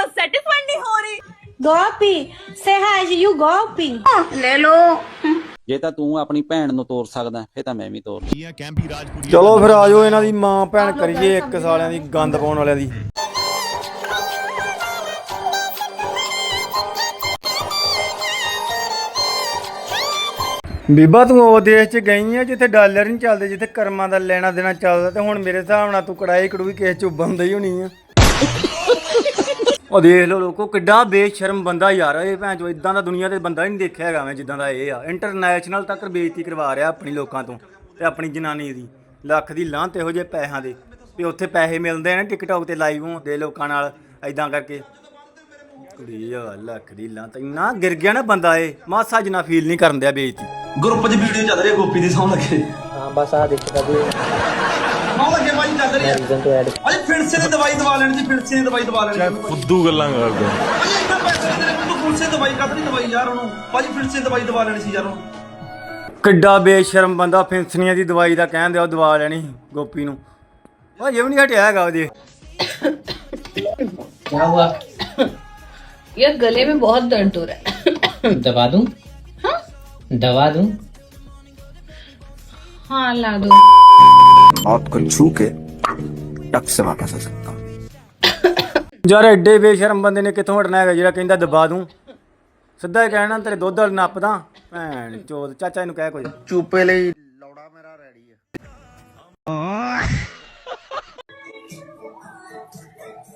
ਕੋਲੋਂ ਸੈਟੀਸਫਾਈਡ ਨਹੀਂ ਹੋ ਰਹੀ Golpe! Serrage, e o golpe? ਜੇ ਤਾਂ ਤੂੰ ਆਪਣੀ ਭੈਣ ਨੂੰ ਤੋਰ ਸਕਦਾ ਫੇ ਤਾਂ ਮੈਂ ਵੀ ਤੋਰ ਚਲੋ ਫਿਰ ਆਜੋ ਇਹਨਾਂ ਦੀ ਮਾਂ ਭੈਣ ਕਰੀਏ ਇੱਕ ਸਾਲਿਆਂ ਦੀ ਗੰਦ ਪਾਉਣ ਵਾਲਿਆਂ ਦੀ। ਬੀਬਾ ਤੂੰ ਉਹ ਦੇਸ਼ 'ਚ ਗਈ ਆ ਜਿੱਥੇ ਡਾਲਰ ਨਹੀਂ ਚੱਲਦੇ ਜਿੱਥੇ ਕਰਮਾਂ ਦਾ ਲੈਣਾ ਦੇਣਾ ਚੱਲਦਾ ਤੇ ਹੁਣ ਮੇਰੇ ਹਿਸਾਬ ਨਾਲ ਤੂੰ ਕੜਾਈ ਕੜੂਈ ਕਿਸੇ ਚ ਉਬਲਦਾ ਹੀ ਹੋਣੀ ਆ। ਉਹ ਦੇਖ ਲਓ ਲੋਕੋ ਕਿੱਡਾ ਬੇਸ਼ਰਮ ਬੰਦਾ ਯਾਰ ਇਹ ਭੈਣ ਚੋ ਇਦਾਂ ਦਾ ਦੁਨੀਆ ਤੇ ਬੰਦਾ ਹੀ ਨਹੀਂ ਦੇਖਿਆ ਹੈਗਾ ਮੈਂ ਜਿੱਦਾਂ ਦਾ ਇਹ ਆ। ਇੰਟਰਨੈਸ਼ਨਲ ਤੱਕ ਬੇਇੱਜ਼ਤੀ ਕਰਵਾ ਰਿਹਾ ਆਪਣੀ ਲੋਕਾਂ ਤੋਂ ਤੇ ਆਪਣੀ ਜਨਾਨੀ ਦੀ। ਲੱਖ ਦੀ ਲਾਂਤ ਇਹੋ ਜਿਹੇ ਪੈਸਿਆਂ ਦੇ ਵੀ ਉੱਥੇ ਪੈਸੇ ਮਿਲਦੇ ਨੇ ਟਿਕਟੌਕ ਤੇ ਲਾਈਵ ਹੁੰਦੇ ਲੋਕਾਂ ਨਾਲ ਐਦਾਂ ਕਰਕੇ। ਕੁੜੀ ਆ ਲੱਖ ਦੀ ਲਾਂਤ ਇੰਨਾ ਗਿਰ ਗਿਆ ਨਾ ਬੰਦਾ ਇਹ ਮਾਸਾ ਜਿੰਨਾ ਫੀਲ ਨਹੀਂ ਕਰਨ ਦਿਆ ਬੇਇੱਜ਼ਤੀ। ਗਰੁੱਪ 'ਚ ਵੀਡੀਓ ਚੱਲ ਰਹੀ ਹੈ ਗੋਪੀ ਦੀ ਸੌਂ ਲੱਗੇ। ਹਾਂ ਬਸ ਆ ਦੇਖਦਾ ਵੀ ਸੌਂ ਲੱਗੇ ਭਾਈ ਚੱਲ ਰਹੀ ਹੈ। ਰੀਜ਼ਨ ਤੋਂ ਐਡ ਅਜੇ ਫਿਰਸੇ ਦੀ ਦਵਾਈ ਦਵਾ ਲੈਣੀ ਸੀ ਫਿਰਸੇ ਦੀ ਦਵਾਈ ਦਵਾ ਲੈਣੀ ਸੀ ਫੁੱਦੂ ਗੱਲਾਂ ਕਰਦਾ ਭਾਈ ਇੰਨਾ ਪੈਸੇ ਦੇ ਦੇ ਤੂੰ ਫਿਰਸੇ ਦੀ ਦਵਾਈ ਕੱਢ ਨਹੀਂ ਦਵਾਈ ਯਾਰ ਉਹਨੂੰ ਭਾਜੀ ਫਿਰਸੇ ਦੀ ਦਵਾਈ ਦਵਾ ਲੈਣੀ ਸੀ ਯਾਰ ਉਹਨੂੰ ਕਿੱਡਾ ਬੇਸ਼ਰਮ ਬੰਦਾ ਫਿੰਸਣੀਆਂ ਦੀ ਦਵਾਈ ਦਾ ਕਹਿੰਦੇ ਉਹ ਦਵਾ ਲੈਣੀ ਸੀ ਗੋਪੀ ਨੂੰ ਉਹ ਇਹ ਵੀ ਨਹੀਂ ਹਟਿਆ ਹੈਗਾ ਉਹਦੇ क्या हुआ यार गले में बहुत दर्द हो रहा है दवा दूं हाँ दवा दूं हाँ ला दो आपको छू के टक से वापस आ सकता हूँ ਯਾਰ ਐਡੇ ਬੇਸ਼ਰਮ ਬੰਦੇ ਨੇ ਕਿੱਥੋਂ ਹਟਣਾ ਹੈਗਾ ਜਿਹੜਾ ਕਹਿੰਦਾ ਦਬਾ ਦੂੰ ਸਿੱਧਾ ਹੀ ਕਹਿਣਾ ਤੇਰੇ ਦੁੱਧ ਵਾਲ ਨੱਪਦਾ ਭੈਣ ਚੋਦ ਚਾਚਾ ਇਹਨੂੰ ਕਹਿ ਕੁਝ चूपे ਲਈ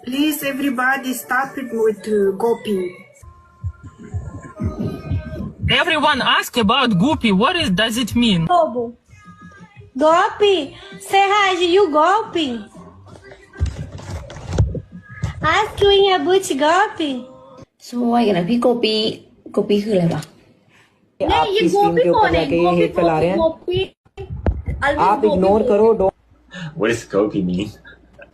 Please, everybody, stop it with uh, Gopi. Everyone ask about Goopy. What is does it mean? Golpe! Serrage, e o golpe? Ask you in a boot golpe? สวยกันนะพี่โกปีโกปีคืออะไรวะ आपकी स्क्रीन के ऊपर जाके ये हेट फैला रहे हैं आप इग्नोर करो don't What does Gopi mean?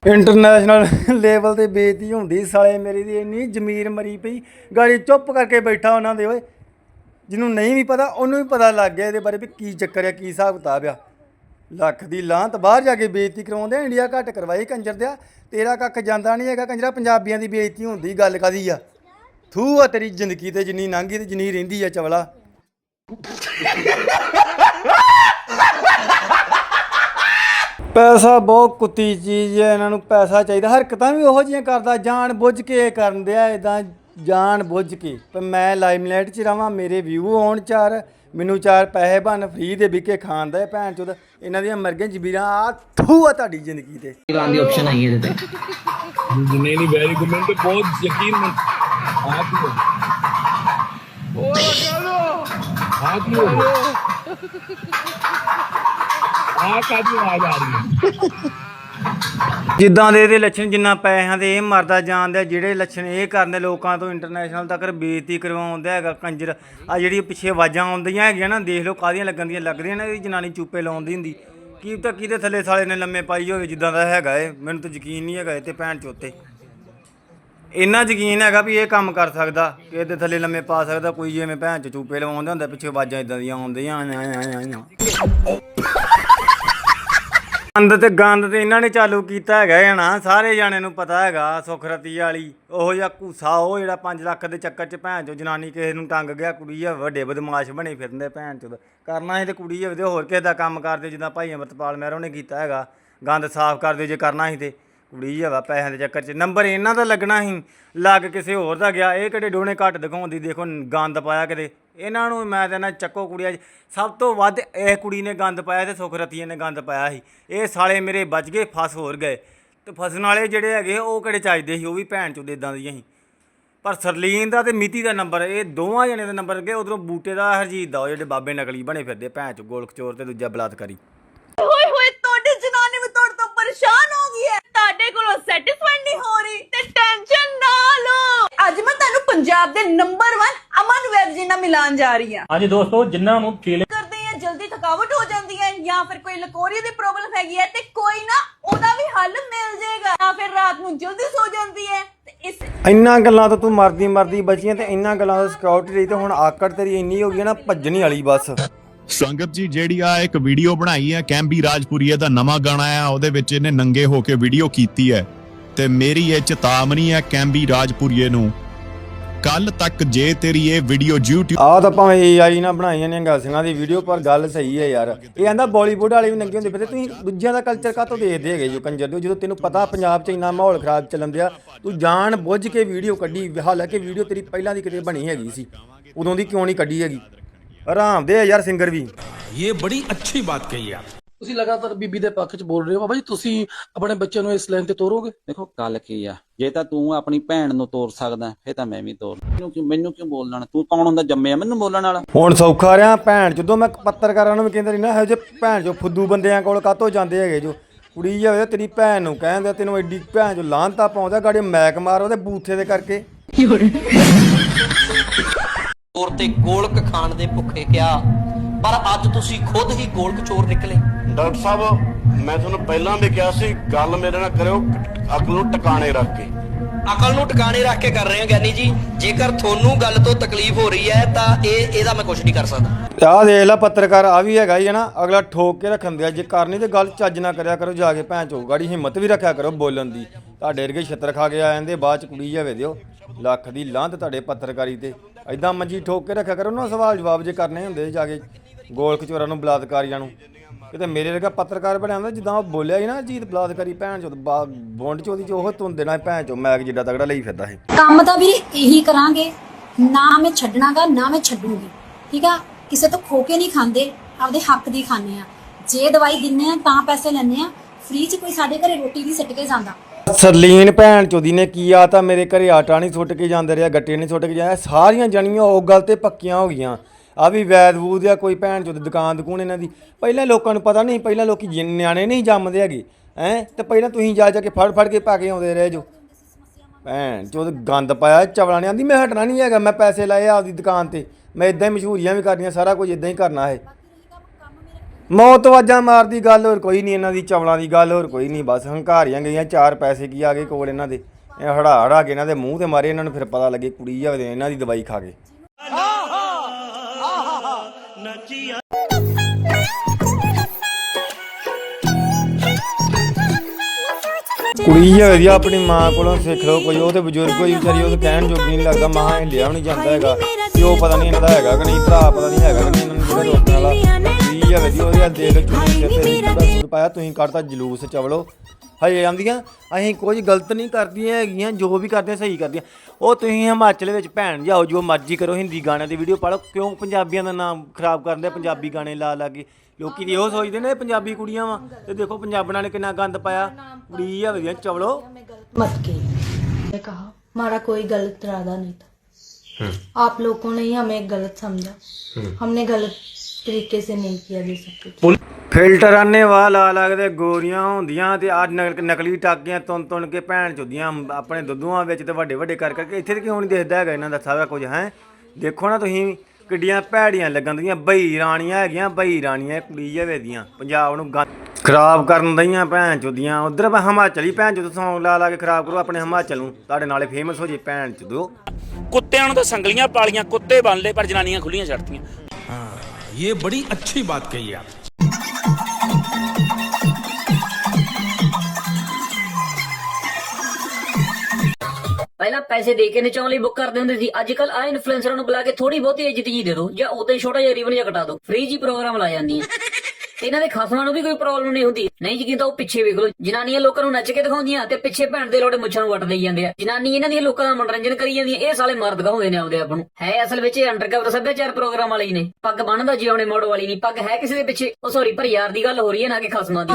International level ਤੇ ਬੇਇੱਜ਼ਤੀ ਹੁੰਦੀ ਸਾਲੇ ਮੇਰੀ ਦੀ ਇੰਨੀ ਜ਼ਮੀਰ ਮਰੀ ਪਈ ਗਾੜੀ ਚੁੱਪ ਕਰਕੇ ਬੈਠਾ ਉਹਨਾਂ ਦੇ ਓਏ ਜਿਹਨੂੰ ਨਹੀਂ ਵੀ ਪਤਾ ਉਹਨੂੰ ਵੀ ਪਤਾ ਲੱਗ ਗਿਆ ਇਹਦੇ ਬਾਰੇ ਵੀ ਕੀ ਚੱਕਰ ਆ ਕੀ ਹਿਸਾਬ ਕਿਤਾਬ ਆ ਲੱਖ ਦੀ ਲਾਂਤ ਬਾਹਰ ਜਾ ਕੇ ਬੇਇੱਜ਼ਤੀ ਕਰਾਉਂਦੇ ਆ, ਇੰਡੀਆ ਘੱਟ ਕਰਵਾਈ ਕੰਜਰ ਦਿਆ। ਤੇਰਾ ਕੱਖ ਜਾਂਦਾ ਨਹੀਂ ਹੈਗਾ ਕੰਜਰਾ ਪੰਜਾਬੀਆਂ ਦੀ ਬੇਇੱਜ਼ਤੀ ਹੁੰਦੀ ਗੱਲ ਕਾਦੀ ਆ? ਥੂ ਆ ਤੇਰੀ ਜ਼ਿੰਦਗੀ ਤੇ ਜਿੰਨੀ ਲੰਘੀ ਤੇ ਜਿੰਨੀ ਰਹਿੰਦੀ ਆ ਚਵਲਾ। ਪੈਸਾ ਬਹੁਤ ਕੁੱਤੀ ਚੀਜ਼ ਹੈ ਇਹਨਾਂ ਨੂੰ ਪੈਸਾ ਚਾਹੀਦਾ। ਹਰਕਤਾਂ ਵੀ ਉਹੋ ਜਿਹੀਆਂ ਕਰਦਾ ਜਾਣ ਬੁੱਝ ਕੇ ਕਰਨ ਦਿਆ ਇਦਾਂ ਜਾਣ ਬੁੱਝ ਕੇ। ਪਰ ਮੈਂ ਲਾਈਮਲਾਈਟ 'ਚ ਰਵਾਂ ਮੇਰੇ ਵਿਊ ਆਉਣ ਚਾਰ। ਮੈਨੂੰ ਚਾਰ ਪੈਸੇ ਬਣ ਫ੍ਰੀ ਦੇ ਵਿਕੇ ਖਾਣ ਦਾ ਇਹ ਭੈਣ ਚੋਦ ਇਹਨਾਂ ਦੀਆਂ ਮਰਗੀਆਂ ਜਬੀਰਾਂ ਆ ਥੂ ਆ ਤੁਹਾਡੀ ਜ਼ਿੰਦਗੀ ਤੇ। ਦੀ ਆਪਸ਼ਨ ਆਈ ਹੈ ਇਹਦੇ ਤੇ। ਨਹੀਂ ਨਹੀਂ ਵੈਰੀ ਗੁੱਡ ਮੈਨੂੰ ਤਾਂ ਬਹੁਤ ਯਕੀਨ ਮਨ ਆਪ ਨੂੰ ਉਹ ਕਹੋ ਆਪ ਨੂੰ ਆ ਕਾਦੀ ਆਵਾਜ਼ ਆ ਰਹੀ ਹੈ? ਜਿੱਦਾਂ ਦੇ ਇਹਦੇ ਲੱਛਣ ਜਿੰਨਾ ਪੈਸਿਆਂ ਦੇ ਇਹ ਮਰਦਾ ਜਾਣਦਾ ਜਿਹੜੇ ਲੱਛਣ ਇਹ ਕਰਦੇ ਲੋਕਾਂ ਤੋਂ ਇੰਟਰਨੈਸ਼ਨਲ ਤੱਕ ਬੇਇੱਜ਼ਤੀ ਕਰਵਾਉਂਦਾ ਹੈਗਾ ਕੰਜਰ। ਆ ਜਿਹੜੀ ਪਿੱਛੇ ਆਵਾਜ਼ਾਂ ਆਉਂਦੀਆਂ ਹੈਗੀਆਂ ਨਾ, ਦੇਖ ਲਓ ਕਾਦੀਆਂ ਲੱਗਣ ਦੀਆਂ ਲੱਗਦੀਆਂ ਨਾ ਇਹਦੀ ਜਨਾਨੀ ਚੂਪੇ ਲਾਉਂਦੀ ਹੁੰਦੀ। ਕੀ ਤਾਂ ਕਿਹਦੇ ਥੱਲੇ ਸਾਲੇ ਨੇ ਲੰਮੇ ਪਾਈ ਹੋਵੇ, ਜਿੱਦਾਂ ਦਾ ਹੈਗਾ ਏ ਮੈਨੂੰ ਤਾਂ ਯਕੀਨ ਨਹੀਂ ਹੈਗਾ ਇਹ ਤੇ ਭੈਣ ਚੋਤੇ ਇੰਨਾ ਯਕੀਨ ਹੈਗਾ ਵੀ ਇਹ ਕੰਮ ਕਰ ਸਕਦਾ ਕਿ ਇਹਦੇ ਥੱਲੇ ਲੰਮੇ ਪਾ ਸਕਦਾ, ਕੋਈ ਜਿਵੇਂ ਭੈਣ ਚ ਚੂਪੇ ਲਵਾਉਂਦਾ ਹੁੰਦਾ, ਪਿੱਛੇ ਆਵਾਜ਼ਾਂ ਇਦਾਂ ਦੀਆਂ ਆਉਂਦੀਆਂ ਗੰਦ ਤੇ ਗੰਦ ਤੇ ਇਹਨਾਂ ਨੇ ਚਾਲੂ ਕੀਤਾ ਹੈਗਾ ਹੈ ਨਾ, ਸਾਰੇ ਜਾਣੇ ਨੂੰ ਪਤਾ ਹੈਗਾ, ਸੁਖਰਤੀ ਵਾਲੀ, ਉਹ ਜਿਹਾ ਘੂਸਾ, ਉਹ ਜਿਹੜਾ 5 ਲੱਖ ਦੇ ਚੱਕਰ 'ਚ ਭੈਣ ਚੋ ਜਨਾਨੀ ਕਿਸੇ ਨੂੰ ਟੰਗ ਗਿਆ, ਕੁੜੀ ਆ, ਵੱਡੇ ਬਦਮਾਸ਼ ਬਣੇ ਫਿਰਦੇ ਭੈਣ ਚੋ ਕਰਨਾ ਸੀ ਤੇ ਕੁੜੀ ਆ, ਤੇ ਹੋਰ ਕਿਸੇ ਦਾ ਕੰਮ ਕਰਦੇ, ਜਿੱਦਾਂ ਭਾਈ ਅਮਰਤਪਾਲ ਮਹਿਰੋ ਨੇ ਕੀਤਾ ਹੈਗਾ, ਗੰਦ ਸਾਫ਼ ਕਰ ਦਿਓ ਜੇ ਕਰਨਾ ਸੀ ਤੇ, ਕੁੜੀ ਆ ਵਾ ਪੈਸਿਆਂ ਦੇ ਚੱਕਰ 'ਚ। ਨੰਬਰ ਇਹਨਾਂ ਦਾ ਲੱਗਣਾ ਸੀ, ਲੱਗ ਕਿਸੇ ਹੋਰ ਦਾ ਗਿਆ, ਇਹ ਕਿਹੜੇ ਡੋਣੇ ਘੱਟ ਦਿਖਾਉਂਦੀ, ਦੇਖੋ ਗੰਦ ਪਾਇਆ ਕਿਤੇ। ਇਹਨਾਂ ਨੂੰ ਮੈਂ ਤੇ ਚੱਕੋ ਕੁੜੀਆਂ ਸਭ ਤੋਂ ਵੱਧ ਇਹ ਕੁੜੀ ਨੇ ਗੰਦ ਪਾਇਆ ਤੇ ਸੁਖਰਤੀਏ ਨੇ ਗੰਦ ਪਾਇਆ ਸੀ। ਇਹ ਸਾਲੇ ਮੇਰੇ ਬਚ ਗਏ, ਫਸ ਹੋਰ ਗਏ। ਤੇ ਫਸਣ ਵਾਲੇ ਜਿਹੜੇ ਹੈਗੇ ਉਹ ਕਿਹੜੇ ਚਾਹੀਦੇ ਸੀ? ਉਹ ਵੀ ਭੈਣ ਚੋਦ ਇਦਾਂ ਦੀਆਂ ਸੀ। ਪਰ ਸਰਲੀਨ ਦਾ ਤੇ ਮਿਤੀ ਦਾ ਨੰਬਰ, ਇਹ ਦੋਵਾਂ ਜਣੇ ਦਾ ਨੰਬਰ ਅੱਗੇ ਉਧਰੋਂ ਬੂਟੇ ਦਾ ਹਰਜੀਤ ਦਾ, ਉਹ ਜਿਹੜੇ ਬਾਬੇ ਨਕਲੀ ਬਣੇ ਫਿਰਦੇ ਭੈਣ ਚ ਗੋਲਕ ਚੋਰ ਤੇ ਦੂਜਾ ਬਲਾਤਕਾਰੀ। ਹੋਏ ਹੋਏ, ਤੁਹਾਡੀ ਜਨਾਨੀ ਵੀ ਤੁਹਾਡੇ ਤੋਂ ਪਰੇਸ਼ਾਨ ਹੋ ਗਈ ਹੈ। ਤੁਹਾਡੇ ਕੋਲੋਂ ਸੈਟੀਸਫਾਈਡ ਨਹੀਂ ਹੋ ਰਹੀ ਤੇ ਟੈਨਸ਼ਨ ਨਾ ਲਓ। ਅੱਜ ਮੈਂ ਤੁਹਾਨੂੰ ਪੰਜਾਬ ਦੇ ਨੰਬਰ 1 ਅਮਨ ਵੈਬ ਜੀ ਨਾਲ ਮਿਲਾਨ ਜਾ ਰਹੀ ਹਾਂ। ਹਾਂਜੀ ਦੋਸਤੋ ਜਿਨ੍ਹਾਂ ਨੂੰ ਫੀਲ ਕਰਦੇ ਆ ਜਲਦੀ ਥਕਾਵਟ ਹੋ ਜਾਂਦੀ ਹੈ ਜਾਂ ਫਿਰ ਕੋਈ ਲਕੋਰੀ ਦੀ ਪ੍ਰੋਬਲਮ ਹੈਗੀ ਹੈ ਤੇ ਕੋਈ ਨਾ ਉਹਦਾ ਵੀ ਹੱਲ ਮਿਲ ਜਾਏਗਾ ਜਾਂ ਫਿਰ ਰਾਤ ਨੂੰ ਜਲਦੀ ਸੋ ਜਾਂਦੀ ਹੈ ਤੇ ਇਸ ਇੰਨਾ ਗੱਲਾਂ ਤੋਂ ਤੂੰ ਮਰਦੀ ਮਰਦੀ ਬਚੀਆਂ ਤੇ ਇੰਨਾ ਗੱਲਾਂ ਦਾ ਸਿਕਿਉਰਿਟੀ ਰਹੀ ਤੇ ਹੁਣ ਆਕੜ ਤੇਰੀ ਇੰਨੀ ਹੋ ਗਈ ਹੈ ਨਾ ਭੱਜਣੀ ਵਾਲੀ ਬਸ। ਸੰਗਤ ਜੀ ਜਿਹੜੀ ਆ ਇੱਕ ਵੀਡੀਓ ਬਣਾਈ ਹੈ ਕੈਂਬੀ ਰਾਜਪੁਰੀਏ ਦਾ ਨਵਾਂ ਗਾਣਾ ਆ ਉਹਦੇ ਵਿੱਚ ਇਹਨੇ ਨੰਗੇ ਹੋ ਕੇ ਵੀਡੀਓ ਕੀਤੀ ਹੈ ਤੇ ਮੇਰੀ ਇਹ ਚੇਤਾਵਨੀ ਹੈ ਕੈਂਬੀ ਰਾਜਪੁਰੀਏ ਨੂੰ। ਕੱਲ ਤੱਕ ਜੇ ਤੇਰੀ ਇਹ ਵੀਡੀਓ YouTube ਆਹ ਤਾਂ ਭਾਵੇਂ ਏਆਈ ਨਾਲ ਬਣਾਈਆਂ ਨੇ ਗਾਸੀਆਂ ਦੀ ਵੀਡੀਓ ਪਰ ਗੱਲ ਸਹੀ ਹੈ ਯਾਰ। ਇਹ ਆਂਦਾ ਬਾਲੀਵੁੱਡ ਵਾਲੇ ਵੀ ਨੰਗੇ ਹੁੰਦੇ ਪਏ ਤੇ ਤੁਸੀਂ ਦੂਜਿਆਂ ਦਾ ਕਲਚਰ ਕਾਹਤੋਂ ਦੇਖਦੇ ਹੈਗੇ ਜੋ ਕੰਜਰ ਦੇ ਜਦੋਂ ਤੈਨੂੰ ਪਤਾ ਪੰਜਾਬ 'ਚ ਇੰਨਾ ਮਾਹੌਲ ਖਰਾਬ ਚੱਲਣ ਦਿਆ ਤੂੰ ਜਾਣ ਬੁੱਝ ਕੇ ਵੀਡੀਓ ਕੱਢੀ ਹਾਲਾਂਕਿ ਵੀਡੀਓ ਤੇਰੀ ਪਹਿਲਾਂ ਦੀ ਕਿਤੇ ਬਣੀ ਹੈਗੀ ਸੀ। ਉਦੋਂ ਦੀ ਕਿਉਂ ਨਹੀਂ ਕੱਢੀ ਹੈਗੀ? ਆਰਾਮ ਦੇ ਆ ਯਾਰ ਸਿੰਗਰ ਵੀ। ਇਹ ਬੜੀ ਅੱਛੀ ਬਾਤ ਕਹੀ ਆਪ ਤੁਸੀਂ ਲਗਾਤਾਰ ਬੀਬੀ ਦੇ ਪੱਖ 'ਚ ਬੋਲ ਰਹੇ ਹੋ ਬਾਬਾ ਜੀ ਤੁਸੀਂ ਆਪਣੇ ਬੱਚਿਆਂ ਨੂੰ ਇਸ ਲਾਈਨ ਤੇ ਤੋਰੋਗੇ? ਦੇਖੋ ਗੱਲ ਕੀ ਆ? ਜੇ ਤਾਂ ਤੂੰ ਆਪਣੀ ਭੈਣ ਨੂੰ ਤੋਰ ਸਕਦਾ ਫੇਰ ਤਾਂ ਮੈਂ ਵੀ ਤੋਰ ਮੈਨੂੰ ਕਿਉਂ ਮੈਨੂੰ ਕਿਉਂ ਬੋਲਣਾ? ਤੂੰ ਕੌਣ ਹੁੰਦਾ ਜੰਮਿਆ ਮੈਨੂੰ ਬੋਲਣ ਵਾਲਾ? ਹੁਣ ਸੌਖਾ ਰਿਆ ਭੈਣ ਜਦੋਂ ਮੈਂ ਪੱਤਰਕਾਰਾਂ ਨੂੰ ਵੀ ਕਹਿੰਦਾ ਰਹੀ ਨਾ ਇਹੋ ਜਿਹੇ ਭੈਣ ਜੋ ਫੁੱਦੂ ਬੰਦਿਆਂ ਕੋਲ ਕਾਤੋਂ ਜਾਂਦੇ ਹੈਗੇ ਜੋ? ਕੁੜੀ ਜਾਵੇ ਤੇਰੀ ਭੈਣ ਨੂੰ ਕਹਿੰਦੇ ਤੈਨੂੰ ਐਡੀ ਭੈਣ ਜੋ ਲਾਂਤਾ ਪਾਉਂਦਾ ਗਾੜੀ ਮੈਕ ਮਾਰ ਉਹਦੇ ਬੂਥੇ ਦੇ ਕਰਕੇ। ਚੋਰ ਤੇ ਗੋਲਕ ਖਾਣ ਦੇ ਭੁੱਖੇ ਕਿਹਾ ਪਰ ਅੱਜ ਤੁਸੀਂ ਖੁਦ ਹੀ ਗੋਲਕ ਚੋਰ ਨਿਕਲੇ। ਡਾਕਟਰ ਸਾਹਿਬ ਮੈਂ ਤੁਹਾਨੂੰ ਪਹਿਲਾਂ ਵੀ ਕਿਹਾ ਸੀ ਗੱਲ ਮੇਰੇ ਨਾਲ ਕਰਿਓ ਅਕਲ ਨੂੰ ਟਿਕਾਣੇ ਰੱਖ ਕੇ। ਅਕਲ ਨੂੰ ਟਿਕਾਣੇ ਰੱਖ ਕੇ ਕਰ ਰਹੇ ਹਾਂ ਗਿਆਨੀ ਜੀ। ਜੇਕਰ ਤੁਹਾਨੂੰ ਗੱਲ ਤੋਂ ਤਕਲੀਫ ਹੋ ਰਹੀ ਹੈ ਤਾਂ ਇਹ ਇਹਦਾ ਮੈਂ ਕੁਝ ਨਹੀਂ ਕਰ ਸਕਦਾ। ਆਹ ਦੇਖ ਲੈ ਪੱਤਰਕਾਰ ਆ ਵੀ ਹੈਗਾ ਹੀ ਹੈ ਨਾ। ਅਗਲਾ ਠੋਕ ਕੇ ਰੱਖਣ ਦਿਆ ਜੇ ਕਰਨੀ ਤੇ ਗੱਲ ਚੱਜ ਨਾ ਕਰਿਆ ਕਰੋ ਜਾ ਕੇ ਭੈਣ ਚੋ ਗਾੜੀ ਹਿੰਮਤ ਵੀ ਰੱਖਿਆ ਕਰੋ ਬੋਲਣ ਦੀ। ਤੁਹਾਡੇ ਵਰਗੇ ਛੱਤਰ ਖਾ ਕੇ ਆ ਜਾਂਦੇ ਬਾਅਦ ਚ ਕੁੜੀ ਜਾਵੇ ਦਿਓ। ਲੱਖ ਦੀ ਲਾਂਤ ਤੁਹਾਡੇ ਪੱਤਰਕਾਰੀ ਤੇ। ਐਦਾਂ ਮੰਜੀ ਠੋਕ ਕੇ ਰੱਖਿਆ ਕਰੋ ਨਾ ਸਵਾਲ ਜਵਾਬ ਜੇ ਕਰਨੇ ਹੁੰਦੇ ਜਾ ਕੇ ਗੋਲ ਕਚੋਰਾਂ ਨੂੰ ਬਲਾਤਕਾਰੀਆਂ ਨੂੰ। ਕਿਤੇ ਮੇਰੇ ਵਰਗਾ ਪੱਤਰਕਾਰ ਬਣਿਆ ਹੁੰਦਾ ਜਿੱਦਾਂ ਉਹ ਬੋਲਿਆ ਸੀ ਨਾ ਜੀਤ ਬਲਾਤਕਾਰੀ ਭੈਣ ਚੋ ਬੌਂਡ ਚੋਦੀ ਚ ਉਹ ਤੁੰਨ ਦੇਣਾ ਭੈਣ ਚੋ ਮੈਗ ਜਿੱਡਾ ਤਗੜਾ ਲਈ ਫਿਰਦਾ ਸੀ। ਕੰਮ ਤਾਂ ਵੀਰੇ ਇਹੀ ਕਰਾਂਗੇ ਨਾ ਮੈਂ ਛੱਡਣਾਗਾ ਨਾ ਮੈਂ ਛੱਡੂਗੀ ਠੀਕ ਆ? ਕਿਸੇ ਤੋਂ ਖੋ ਕੇ ਨਹੀਂ ਖਾਂਦੇ ਆਪਦੇ ਹੱਕ ਦੀ ਖਾਂਦੇ ਆ। ਜੇ ਦਵਾਈ ਦਿੰਨੇ ਆ ਤਾਂ ਪੈਸੇ ਲੈਣੇ ਆ ਫ੍ਰੀ ਚ ਕੋਈ ਸਾਡੇ ਘਰੇ ਰੋਟੀ ਨਹੀਂ ਸਿੱਟ ਕੇ ਜਾਂਦਾ। ਸਰਲੀਨ ਭੈਣ ਚੋਦੀ ਨੇ ਕੀ ਆ ਤਾਂ ਮੇਰੇ ਘਰੇ ਆਟਾ ਨਹੀਂ ਸੁੱਟ ਕੇ ਜਾਂਦੇ ਰਿਹਾ ਗੱਟੇ ਨਹੀਂ ਸੁੱਟ ਕੇ ਜਾਂਦੇ ਸਾਰੀਆਂ ਜਣੀਆਂ ਉਹ ਗੱਲ ਤੇ ਪੱਕੀਆਂ ਹੋ ਗਈਆਂ। ਆ ਵੀ ਵੈਦ ਵੂਦ ਆ, ਕੋਈ ਭੈਣ ਚੋਦ, ਦੁਕਾਨ ਦੁਕੂਨ ਇਹਨਾਂ ਦੀ। ਪਹਿਲਾਂ ਲੋਕਾਂ ਨੂੰ ਪਤਾ ਨਹੀਂ, ਪਹਿਲਾਂ ਲੋਕੀ ਜਿਨ- ਨਿਆਣੇ ਨਹੀਂ ਜੰਮਦੇ ਹੈਗੇ, ਹੈ? ਤੇ ਪਹਿਲਾਂ ਤੁਸੀਂ ਜਾ ਜਾ ਕੇ ਫੜ ਫੜ ਕੇ ਪਾ ਕੇ ਆਉਂਦੇ ਰਹੇ ਜੋ। ਭੈਣ ਚੋਦ, ਗੰਦ ਪਾਇਆ, ਚਵਲਾਂ ਨੇ ਆਂਦੀ ਮੈਂ ਹਟਣਾ ਨਹੀਂ ਹੈਗਾ, ਮੈਂ ਪੈਸੇ ਲਾਏ ਆ ਆਪਦੀ ਦੁਕਾਨ ਤੇ। ਮੈਂ ਇਦਾਂ ਹੀ ਮਸ਼ਹੂਰੀਆਂ ਵੀ ਕਰਨੀਆਂ, ਸਾਰਾ ਕੁਝ ਇਦਾਂ ਹੀ ਕਰਨਾ ਇਹ। ਮੌਤ ਵਾਜਾਂ ਮਾਰਦੀ ਗੱਲ, ਹੋਰ ਕੋਈ ਨਹੀਂ ਇਹਨਾਂ ਦੀ, ਚਵਲਾਂ ਦੀ ਗੱਲ, ਹੋਰ ਕੋਈ ਨਹੀਂ। ਬਸ ਹੰਕਾਰੀਆਂ ਗਈਆਂ, ਚਾਰ ਪੈਸੇ ਕੀ ਆ ਗਏ ਕੋਲ ਇਹਨਾਂ ਦੇ। ਇਹ ਹੜਾ ਹੜਾ ਕੇ ਇਹਨਾਂ ਦੇ ਮੂੰਹ ਤੇ ਮਾਰੇ, ਇਹਨਾਂ ਨੂੰ ਫਿਰ ਪਤਾ ਲੱਗੇ ਕੁੜੀ ਆ, ਇਹਨਾਂ ਦੀ ਦਵਾਈ ਖਾ ਕੇ। ਕੁੜੀ ਜਾਵੇ ਦੀ ਆਪਣੀ ਮਾਂ ਕੋਲੋਂ ਸਿੱਖ ਲਓ ਕੋਈ ਉਹ ਤੇ ਬਜ਼ੁਰਗ ਕੋਈ ਵਿਚਾਰੀ ਉਹ ਤੇ ਕਹਿਣ ਜੋਗੀ ਨਹੀਂ ਲੱਗਦਾ ਮਾਂ ਇਹ ਲਿਆ ਵੀ ਨਹੀਂ ਜਾਂਦਾ ਹੈਗਾ। ਪਿਓ ਪਤਾ ਨਹੀਂ ਇਹਨਾਂ ਦਾ ਹੈਗਾ ਕਿ ਨਹੀਂ ਭਰਾ ਪਤਾ ਨਹੀਂ ਹੈਗਾ ਕਿ ਨਹੀਂ ਇਹਨਾਂ ਨੂੰ ਜਿਹੜਾ ਰੋਕਣ ਵਾਲਾ ਕੁੜੀ ਦੀ ਉਹਦੇ ਹੱਥ ਦੇਖ ਚੁੱਕੀ ਤੇ ਇਹਦਾ ਪਾਇਆ ਤੁਸੀਂ ਕੱਢਤਾ ਜਲੂਸ ਚਵਲੋ। ਹਜੇ ਆਂਦੀਆਂ ਅਸੀਂ ਕੁਝ ਗਲਤ ਨਹੀਂ ਕਰਦੀਆਂ ਹੈਗੀਆਂ ਜੋ ਵੀ ਕਰਦੀਆਂ ਸਹੀ ਕਰਦੀਆਂ ਉਹ ਤੁਸੀਂ ਹਿਮਾਚਲ ਵਿੱਚ ਭੈਣ ਜਾਓ ਜੋ ਮਰਜ਼ੀ ਕਰੋ ਹਿੰਦੀ ਗਾਣਿਆਂ ਦੀ ਵੀਡੀਓ ਪਾਲੋ ਕਿਉਂ ਪੰਜਾਬੀਆਂ ਦਾ ਨਾਮ ਖਰਾਬ ਕਰਦੇ ਪੰਜਾਬੀ ਗਾਣੇ ਲਾ ਲਾ ਕੇ ਲੋਕੀ ਤੇ ਇਹੋ ਸੋਚਦੇ ਨੇ ਇਹ ਪੰਜਾਬੀ ਕੁੜੀਆਂ ਵਾ ਤੇ ਦੇਖੋ ਪੰਜਾਬਣਾਂ ਨੇ ਕਿੰਨਾ ਗੰਦ ਪਾਇਆ ਕੁੜੀ ਆ ਵਧੀਆ ਚਵਲੋ मत के कहा हमारा कोई गलत इरादा नहीं था आप लोगों ने ही हमें गलत समझा हमने गलत तरीके से नहीं किया ये सब कुछ ਫਿਲਟਰ ਆਨੇ ਵਾ ਲਾ ਲਾ ਕੇ ਤੇ ਗੋਰੀਆਂ ਹੁੰਦੀਆਂ ਤੇ ਆ ਨਕਲੀ ਟਾਕੀਆਂ ਤੁੰਨ ਤੁੰਨ ਕੇ ਭੈਣ ਚੁੱਦੀਆਂ ਆਪਣੇ ਦੁੱਧੂਆਂ ਵਿੱਚ ਤੇ ਵੱਡੇ ਵੱਡੇ ਕਰ ਕਰਕੇ ਇੱਥੇ ਤੇ ਕਿਉਂ ਨਹੀਂ ਦਿਖਦਾ ਹੈਗਾ ਇਹਨਾਂ ਦਾ ਸਾਰਾ ਕੁਝ ਹੈ ਦੇਖੋ ਨਾ ਤੁਸੀਂ ਕਿੱਡੀਆਂ ਭੈੜੀਆਂ ਲੱਗਣ ਦੀਆਂ ਬਈ ਰਾਣੀਆਂ ਹੈਗੀਆਂ ਬਈ ਰਾਣੀਆਂ ਕੁੜੀ ਜਾਵੇ ਦੀਆਂ ਪੰਜਾਬ ਨੂੰ ਗੰਦ ਖਰਾਬ ਕਰਨ ਦਈਆਂ ਭੈਣ ਚੁੱਦੀਆਂ ਉਧਰ ਹਿਮਾਚਲੀ ਭੈਣ ਚੁੱਦ ਸੌਂਗ ਲਾ ਲਾ ਕੇ ਖਰਾਬ ਕਰੋ ਆਪਣੇ ਹਿਮਾਚਲ ਨੂੰ ਤੁਹਾਡੇ ਨਾਲੇ ਫੇਮਸ ਹੋ ਜੇ ਭੈਣ ਚੁੱਦੋ ਕੁੱਤਿਆਂ ਨੂੰ ਤਾਂ ਸੰਗਲੀਆਂ ਪਾਲੀਆਂ ਕੁੱਤੇ ਬਣ ਲਏ ਪਰ ਜਨਾਨੀਆਂ ਖੁੱਲੀਆਂ ਛੱਡਤੀਆਂ ਇਹ ਬੜੀ ਅੱਛੀ ਬਾਤ ਕਹੀ ਆਪ ਪਹਿਲਾਂ ਪੈਸੇ ਦੇ ਕੇ ਨਚਾਉਣ ਲਈ ਬੁੱਕ ਕਰਦੇ ਹੁੰਦੇ ਸੀ। ਅੱਜ ਕੱਲ ਆ ਇਨਫਲੂਐਂਸਰਾਂ ਨੂੰ ਬੁਲਾ ਕੇ ਥੋੜੀ ਬਹੁਤੀ ਇੱਜ਼ਤ ਜੀ ਦੇ ਦਿਓ ਜਾਂ ਉਦੋਂ ਛੋਟਾ ਜਿਹਾ ਰੀਵਨ ਜਿਹਾ ਕਟਾ ਦਿਓ। ਫ੍ਰੀ ਜੀ ਪ੍ਰੋਗਰਾਮ ਲਾ ਜਾਂਦੀਆਂ ਤੇ ਇਹਨਾਂ ਦੇ ਖਸਮਾਂ ਨੂੰ ਵੀ ਕੋਈ ਪ੍ਰੋਬਲਮ ਨਹੀਂ ਹੁੰਦੀ। ਨਹੀਂ ਯਕੀਨ ਤਾਂ ਉਹ ਪਿੱਛੇ ਵੇਖ ਲਓ, ਜਨਾਨੀਆਂ ਲੋਕਾਂ ਨੂੰ ਨੱਚ ਕੇ ਦਿਖਾਉਂਦੀਆਂ ਤੇ ਪਿੱਛੇ ਭੈਣ ਦੇ ਲੋੜੇ ਮੁੱਛਾਂ ਨੂੰ ਵੱਟ ਦੇਈ ਜਾਂਦੇ ਆ। ਜਨਾਨੀ ਇਹਨਾਂ ਦੀਆਂ ਲੋਕਾਂ ਦਾ ਮਨੋਰੰਜਨ ਕਰੀ ਜਾਂਦੀਆਂ ਇਹ ਸਾਲੇ ਮਰਦ ਦਿਖਾਉਂਦੇ ਨੇ ਆਪਦੇ ਆਪ ਨੂੰ। ਹੈ ਅਸਲ ਵਿੱਚ ਇਹ ਅੰਡਰਕਵਰ ਸੱਭਿਆਚਾਰ ਪ੍ਰੋਗਰਾਮ ਵਾਲੇ ਹੀ ਨੇ। ਪੱਗ ਬੰਨਦਾ ਜਿਉਣੇ ਮੋੜ ਵਾਲੀ ਨਹੀਂ, ਪੱਗ ਹੈ ਕਿਸੇ ਦੇ ਪਿੱਛੇ। ਉਹ ਸੌਰੀ ਪਰ ਯਾਰ ਦੀ ਗੱਲ ਹੋ ਰਹੀ ਹੈ ਨਾ ਕਿ ਖਸਮਾਂ ਦੀ।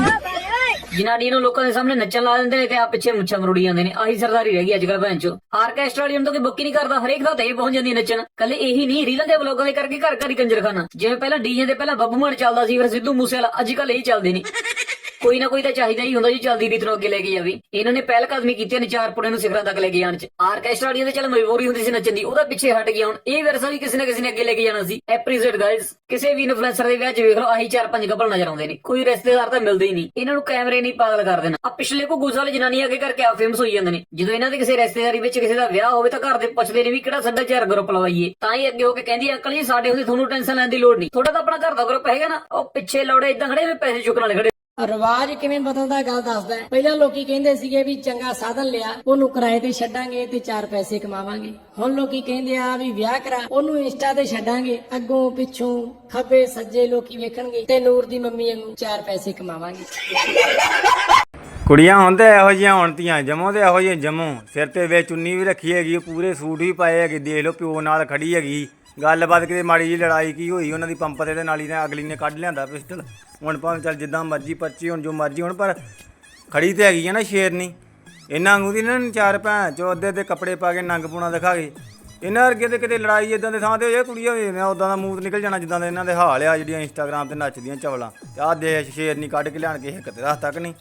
ਜਿਨ੍ਹਾਂ ਡੀ ਨੂੰ ਲੋਕਾਂ ਦੇ ਸਾਹਮਣੇ ਨੱਚਣ ਲਾ ਦਿੰਦੇ ਨੇ ਤੇ ਆ ਪਿੱਛੇ ਮੁੱਛਾਂ ਮਰੁੜੀ ਜਾਂਦੇ ਨੇ, ਆਹੀ ਸਰਦਾਰੀ ਰਹਿ ਗਈ ਅੱਜ ਕੱਲ ਭੈਣ ਚੋ। ਆਰਕੈਸਟਰਾ ਵਾਲੀ ਨੂੰ ਤਾਂ ਕੋਈ ਬੁੱਕ ਹੀ ਨਹੀਂ ਕਰਦਾ, ਹਰੇਕ ਦਾ ਤੇ ਪਹੁੰਚ ਜਾਂਦੀ ਨੱਚਣ। ਕੱਲੇ ਇਹੀ ਨਹੀਂ, ਰੀਲਾਂ ਦੇ ਵਲੋਗਾਂ ਦੇ ਕਰਕੇ ਘਰ ਘਰ ਹੀ ਕੰਜਰਖਾਨਾ। ਜਿਵੇਂ ਪਹਿਲਾਂ ਡੀਜੇ ਦੇ ਪਹਿਲਾਂ ਬੱਬੂ ਮਾਨ ਚੱਲਦਾ ਸੀ, ਫਿਰ ਸਿੱਧੂ ਮੂਸੇਵਾਲਾ, ਅੱਜ ਕੱਲ ਇਹ ਚੱਲਦੇ ਨੇ। ਕੋਈ ਨਾ ਕੋਈ ਤਾਂ ਚਾਹੀਦਾ ਹੀ ਹੁੰਦਾ ਜੀ ਚੱਲਦੀ ਰੀਤ ਨੂੰ ਅੱਗੇ ਲੈ ਕੇ ਜਾਵੇ। ਇਹਨਾਂ ਨੇ ਪਹਿਲ ਕਦਮੀ ਕੀਤੀ ਨੇ, ਚਾਰ ਪੁੜੇ ਨੂੰ ਸਿਖਰਾਂ ਤੱਕ ਲੈ ਕੇ ਜਾਣ ਚ। ਆਰਕੈਸਟਰਾ ਵਾਲੀਆਂ ਤੇ ਚੱਲ ਮਜਬੂਰੀ ਹੁੰਦੀ ਸੀ ਨੱਚਣ ਦੀ, ਉਹਦਾ ਪਿੱਛੇ ਹਟ ਗਿਆ ਹੁਣ। ਇਹ ਵਿਰਸਾ ਵੀ ਕਿਸੇ ਨਾ ਕਿਸੇ ਨੇ ਅੱਗੇ ਲੈ ਕੇ ਜਾਣਾ ਸੀ। ਐਪਰੀਸ਼ੀਏਟ ਗਾਇਜ਼ ਕਿਸੇ ਵੀ ਇਨਫਲੂਐਂਸਰ ਦੇ ਵਿਆਹ 'ਚ ਵੇਖ ਲਓ, ਆਹੀ ਚਾਰ ਪੰਜ ਕਪਲ ਨਜ਼ਰ ਆਉਂਦੇ ਨੇ। ਕੋਈ ਰਿਸ਼ਤੇਦਾਰ ਤਾਂ ਮਿਲਦੇ ਹੀ ਨਹੀਂ। ਇਹਨਾਂ ਨੂੰ ਕੈਮਰੇ ਨਹੀਂ ਪਾਗਲ ਕਰ ਦੇਣਾ। ਆ ਪਿਛਲੇ ਕੋ ਗੁਜ਼ਰ ਵਾਲੇ ਜਨਾਨੀ ਅੱਗੇ ਕਰਕੇ ਆ ਫੇਮਸ ਹੋਈ ਜਾਂਦੇ ਨੇ। ਜਦੋਂ ਇਹਨਾਂ ਦੇ ਕਿਸੇ ਰਿਸ਼ਤੇਦਾਰੀ ਵਿੱਚ ਕਿਸੇ ਦਾ ਵਿਆਹ ਹੋਵੇ ਤਾਂ ਘਰ ਦੇ ਪੁੱਛਦੇ ਨੇ ਵੀ ਕਿਹੜਾ ਸਾਡਾ ਚਾਰ ਗਰੁੱਪ ਲਵਾਈਏ। ਤਾਂ ਹੀ ਅੱਗੇ ਹੋ ਕੇ ਕਹਿੰਦੀ, ਅੰਕਲ ਜੀ, ਸਾਡੇ ਹੁੰਦੇ, ਤੁਹਾਨੂੰ ਟੈਨਸ਼ਨ ਲੈਣ ਦੀ ਲੋੜ ਨਹੀਂ। ਤੁਹਾਡਾ ਤਾਂ ਆਪਣਾ ਘਰ ਦਾ ਗਰੁੱਪ ਹੈਗਾ ਨਾ। ਉਹ ਪਿੱਛੇ ਲੋੜੇ ਇਦਾਂ ਖੜੇ ਵੀ ਪੈਸੇ ਚੁੱਕਣ ਵਾਲੇ ਖੜੇ ਰਿਵਾਜ ਕਿਵੇਂ ਬਦਲਦਾ ਗੱਲ ਦੱਸਦਾ ਹੈ। ਪਹਿਲਾਂ ਲੋਕੀ ਕਹਿੰਦੇ ਸੀਗੇ ਵੀ ਚੰਗਾ ਸਾਧਨ ਲਿਆ, ਉਹਨੂੰ ਕਿਰਾਏ ਤੇ ਛੱਡਾਂਗੇ ਤੇ ਚਾਰ ਪੈਸੇ ਕਮਾਵਾਂਗੇ। ਹੁਣ ਲੋਕੀ ਕਹਿੰਦੇ ਆ ਵੀ ਵਿਆਹ ਕਰਾ, ਉਹਨੂੰ ਇੰਸਟਾ ਤੇ ਛੱਡਾਂਗੇ। ਅੱਗੋਂ ਪਿੱਛੋਂ ਖੱਬੇ ਸੱਜੇ ਲੋਕੀ ਵੇਖਣਗੇ ਤੇ ਨੂਰ ਦੀ ਮੰਮੀ ਵਾਂਗੂ ਚਾਰ ਪੈਸੇ ਕਮਾਵਾਂਗੇ। ਕੁੜੀਆਂ ਹੁਣ ਤੇ ਇਹੋ ਜਿਹੀਆਂ ਹੁਣ ਧੀਆਂ ਜਮੋ ਤੇ ਇਹੋ ਜਿਹੀਆਂ ਜਮੋ। ਸਿਰ ਤੇ ਵੇ ਚੁੰਨੀ ਵੀ ਰੱਖੀ ਹੈਗੀ, ਪੂਰੇ ਸੂਟ ਵੀ ਪਾਏ ਹੈਗੇ। ਦੇਖ ਲਓ, ਪਿਓ ਨਾਲ ਖੜੀ ਹੈਗੀ। ਗੱਲਬਾਤ ਕਿਤੇ ਮਾੜੀ ਜੀ ਲੜਾਈ ਕੀ ਹੋਈ, ਉਹਨਾਂ ਦੀ ਪੰਪ ਤੇ ਤੇ ਨਾਲੀ ਨੇ ਅਗਲੀ ਨੇ ਕੱਢ ਲਿਆਂਦਾ ਪਿਸਟਲ। ਹੁਣ ਭਾਵੇਂ ਚੱਲ ਜਿੱਦਾਂ ਮਰਜ਼ੀ ਪਰਚੀ, ਹੁਣ ਜੋ ਮਰਜ਼ੀ ਹੁਣ, ਪਰ ਖੜੀ ਤੇ ਹੈਗੀ ਆ ਨਾ ਸ਼ੇਰਨੀ। ਇਹਨਾਂ ਵਾਂਗੂ ਦੀ ਨਾ ਚਾਰ ਭੈਣ ਚੋ ਅੱਧੇ ਅੱਧੇ ਕੱਪੜੇ ਪਾ ਕੇ ਨੰਗ ਪੂਣਾ ਦਿਖਾ ਕੇ। ਇਹਨਾਂ ਵਰਗੇ ਤੇ ਕਿਤੇ ਲੜਾਈ ਇਦਾਂ ਦੇ ਥਾਂ ਤੇ ਹੋਏ ਜਾਏ, ਕੁੜੀਆਂ ਹੋ ਜਾਂਦੀਆਂ ਉਦਾਂ ਦਾ ਮੂੰਹ ਨਿਕਲ ਜਾਣਾ, ਜਿੱਦਾਂ ਦੇ ਇਹਨਾਂ ਦੇ ਹਾਲ ਆ, ਜਿਹੜੀਆਂ ਇੰਸਟਾਗ੍ਰਾਮ ਤੇ ਨੱਚਦੀਆਂ ਚਵਲਾਂ ਤੇ ਆਹ ਦੇ ਸ਼ੇਰਨੀ ਕੱਢ ਕੇ ਲਿਆਣ ਕੇ ਇੱਕ ਤੇ ਰੱਖ ਤੱਕ ਨਹੀਂ।